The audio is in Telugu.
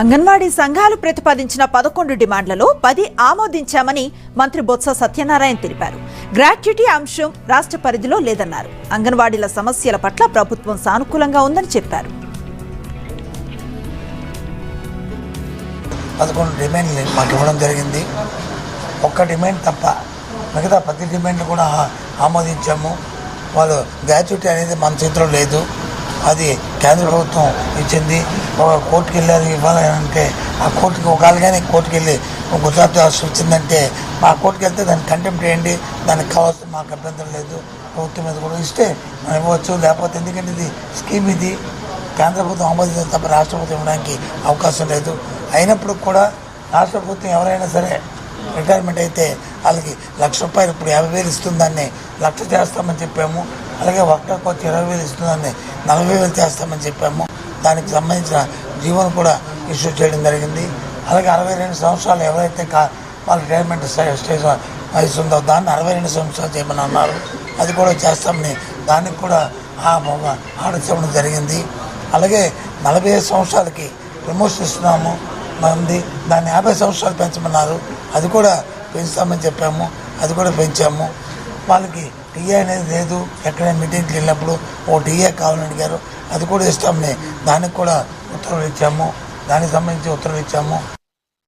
అంగన్వాడీ సంఘాలు ప్రతిపాదించిన పదకొండు డిమాండ్లలో పది ఆమోదించామని మంత్రి బొత్స సత్యనారాయణ తెలిపారు. గ్రాట్యుటీ అంశం రాష్ట్ర పరిధిలో లేదన్నారు. అంగన్వాడీల సమస్యల పట్ల ప్రభుత్వం సానుకూలంగా ఉందని చెప్పారు. పదకొండు డిమాండ్లు మాకు ఇవ్వడం జరిగింది. ఒక్క డిమాండ్ తప్ప మిగతా పది డిమాండ్ కూడా ఆమోదించాము. వాళ్ళు గ్రాట్యుటీ అనేది మన చేతిలో లేదు. అది కేంద్ర ప్రభుత్వం ఇచ్చింది. ఒక కోర్టుకి వెళ్ళారు ఇవ్వాలని అంటే ఆ కోర్టుకి ఒకవేళ కానీ కోర్టుకి వెళ్ళి గుజరాత్ వచ్చిందంటే మా కోర్టుకి వెళ్తే దాన్ని కంటెంప్ట్ చేయండి. దానికి కావాల్సిన మాకు అభ్యంతరం లేదు. ప్రభుత్వం మీద కూడా ఇస్తే మనం ఇవ్వచ్చు. లేకపోతే ఎందుకంటే ఇది స్కీమ్ ఇది. కేంద్ర ప్రభుత్వం ఆమోదించిన తప్ప రాష్ట్ర ప్రభుత్వం ఇవ్వడానికి అవకాశం లేదు. అయినప్పుడు కూడా రాష్ట్ర ప్రభుత్వం ఎవరైనా సరే రిటైర్మెంట్ అయితే వాళ్ళకి లక్ష రూపాయలు ఇప్పుడు యాభై వేలు ఇస్తుందాన్ని లక్ష చేస్తామని చెప్పాము. అలాగే ఒకటో వచ్చి ఇరవై వేలు ఇస్తుందని నలభై వేలు చేస్తామని చెప్పాము. దానికి సంబంధించిన జీవోను కూడా ఇష్యూ చేయడం జరిగింది. అలాగే అరవై రెండు సంవత్సరాలు ఎవరైతే కా వాళ్ళ రిటైర్మెంట్ స్టే- స్టేజ్ వయసు ఉందో దాన్ని అరవై రెండు సంవత్సరాలు చేయమని అన్నారు. అది కూడా చేస్తామని దానికి కూడా ఆ మొగ- ఆర్డర్ చేయడం జరిగింది. అలాగే నలభై ఐదు సంవత్సరాలకి ప్రమోషన్ ఇస్తున్నాము మంది. దాన్ని యాభై సంవత్సరాలు పెంచమన్నారు. అది కూడా పెంచుతామని చెప్పాము. అది కూడా పెంచాము. వాళ్ళకి టీఏ అనేది లేదు. ఎక్కడైనా మీటింగ్కి వెళ్ళినప్పుడు ఓ టీఏ కావాలని అడిగారు. అది కూడా ఇస్తామని దానికి కూడా ఉత్తర్వులు ఇచ్చాము. దానికి సంబంధించి ఉత్తర్వులు ఇచ్చాము.